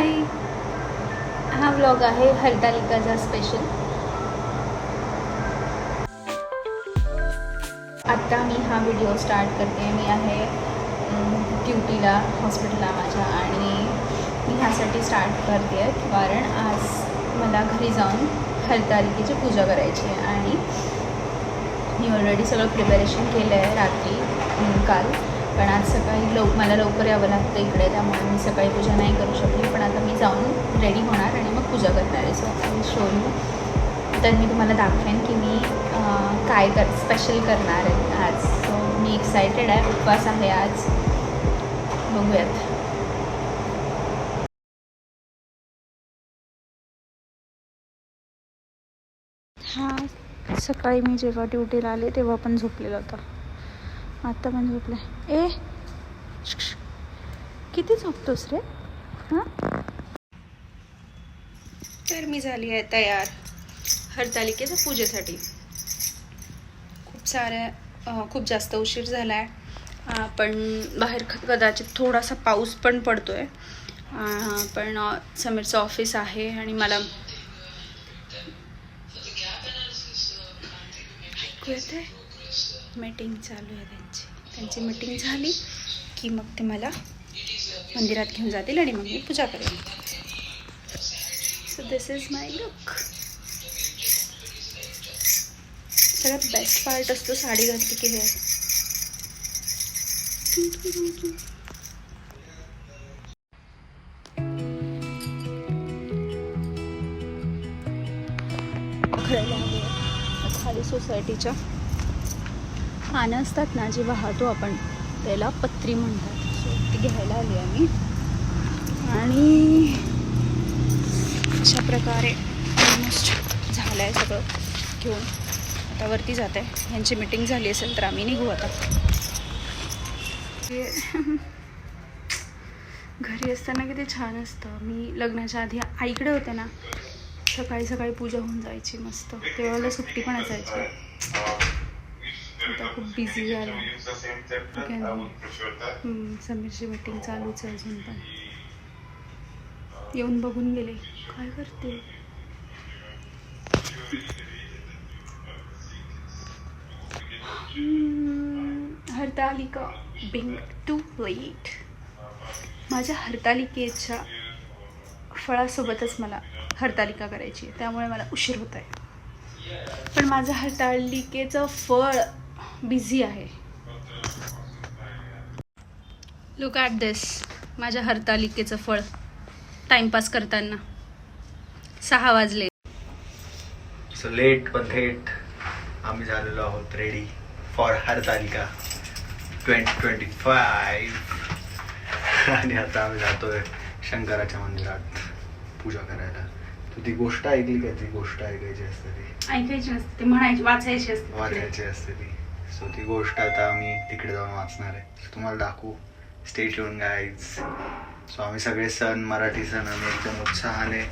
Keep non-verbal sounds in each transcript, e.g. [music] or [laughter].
हाय हा ब्लॉग आहे हरतालिकाचा स्पेशल आत्ता मी हा व्हिडिओ स्टार्ट करते. मी आहे ड्युटीला हॉस्पिटलला माझ्या आणि मी ह्यासाठी स्टार्ट करते आहे कारण आज मला घरी जाऊन हरतालिकेची पूजा करायची आहे. आणि मी ऑलरेडी सगळं प्रिपरेशन केलं आहे रात्री काल. पण आज सकाळी लव मला लवकर यावं लागतं इकडे त्यामुळे मी सकाळी पूजा नाही करू शकली. पण आता मी जाऊन रेडी होणार आणि मग पूजा करणार आहे. सो आय शो यू तर मी तुम्हाला दाखवेन की मी काय कर स्पेशल करणार आहे आज. सो मी एक्सायटेड आहे. उपवास आहे आज. बघूयात. हां सकाळी मी जेव्हा ड्युटीला आले तेव्हा पण झोपलेला होता आता पण झोपलाय. ए किती झोपतोस रे? हां? तर मी झाली आहे तयार. हरतालिकेच्या पूजेसाठी. खूप साऱ्या खूप जास्त उशीर झाला आहे पण बाहेर कदाचित थोडासा पाऊस पण पडतो आहे पण समीरचं ऑफिस आहे आणि मला ऐकू येते मीटिंग चालू आहे त्यांची. त्यांची मीटिंग झाली की मग ते मला मंदिरात घेऊन जातील आणि मग मी पूजा करेन. So this is my look सगळ्यात बेस्ट पार्ट असतो साडी घातली की हे. खरं खाली सोसायटीच्या पानं असतात ना जे वाहतो आपण त्याला पत्री म्हणतात. सो ती घ्यायला आली आम्ही. आणि अशा प्रकारे ऑलमोस्ट झालं आहे सगळं घेऊन. आता वरती जात आहे यांची मिटिंग झाली असेल तर आम्ही निघू आता. [laughs] घरी असताना किती छान असतं. मी लग्नाच्या आधी आईकडे होते ना सकाळी सकाळी पूजा होऊन जायची मस्त. तेव्हा सुट्टी पण असायची. आता खूप बिझी झालं. हम्म, समीरची मीटिंग चालूच आहे अजून पण. येऊन बघून गेले. काय करते? हरतालिका बिंग टू लेट माझ्या हरतालिकेच्या फळासोबतच मला हरतालिका करायची आहे. त्यामुळे मला उशीर होत आहे पण माझं हरतालिकेचं फळ बिझी आहे. लुक ॲट दिस माझ्या हरतालिकेचं फळ. टाइमपास करताना. सहा वाजले. सो लेट पण थेट आम्ही झालेलो आहोत ready for Hartalika twenty twenty five आणि आता आम्ही जातोय शंकराच्या मंदिरात पूजा करायला. तू ती गोष्ट ऐकली का? ती गोष्ट ऐकायची असते ती. ऐकायची नसते ते म्हणायची वाचायची असते वाचायची असते ती. सो ती गोष्ट आता आम्ही तिकडे जाऊन वाचणार आहे. तुम्हाला दाखवू. स्टे ट्यून गाईज सो आम्ही सगळे सण मराठी सण आम्ही एकदम उत्साहाने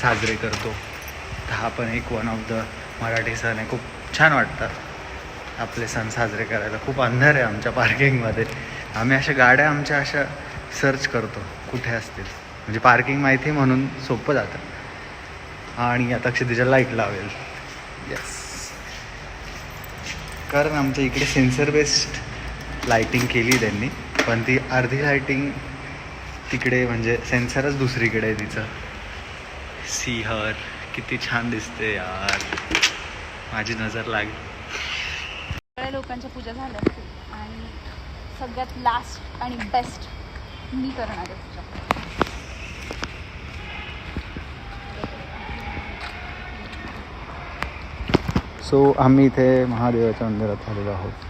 साजरे करतो. हा पण एक वन ऑफ द मराठी सण आहे. खूप छान वाटतात आपले सण साजरे करायला. खूप अंधार आहे आमच्या पार्किंगमध्ये आम्ही अशा गाड्या आमच्या अशा सर्च करतो कुठे असतील. म्हणजे पार्किंग माहिती म्हणून सोपं जातं. आणि आता क्षितिजा लाइट लावेल. येस कारण आमच्या इकडे सेन्सर बेस्ड लायटिंग केली त्यांनी. पण ती अर्धी लायटिंग तिकडे म्हणजे सेन्सरच दुसरीकडे आहे तिचं. सिंहर किती छान दिसते यार. माझी नजर लागली सगळ्या लोकांच्या पूजा झाल्या. आणि सगळ्यात लास्ट आणि बेस्ट मी करणार आहे पूजा. सो आम्ही इथे महादेवाच्या मंदिरात आलेलो आहोत.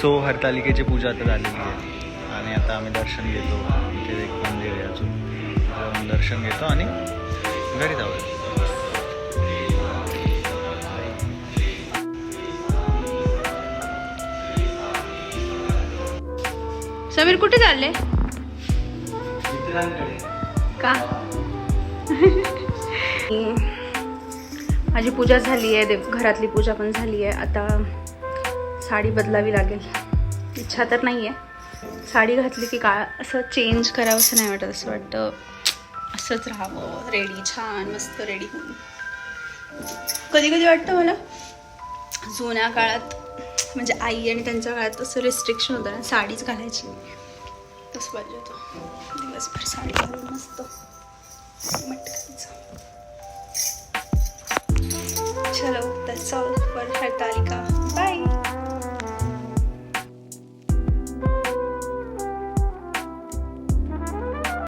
सो हरतालिकेची पूजा आता झालेली आहे. आणि आता आम्ही दर्शन घेतो. इथे एक मंदिर आहे अजून. दर्शन घेतो आणि घरी जाऊ. समीर कुठे चालले? का? [laughs] माझी पूजा झाली आहे. देव घरातली पूजा पण झाली आहे. आता साडी बदलावी लागेल. इच्छा तर नाही आहे साडी घातली की काय असं चेंज करावं असं नाही वाटत. असं वाटतं असंच राहावं. रेडी छान मस्त रेडी होऊन. कधी कधी वाटतं मला जुन्या काळात म्हणजे आई आणि त्यांच्या काळात असं रिस्ट्रिक्शन होतं ना साडीच घालायची. तसं पाहिजे होतं. दिवसभर साडी घालून मस्त. चलो दॅट्स ऑल फॉर हरतालिका.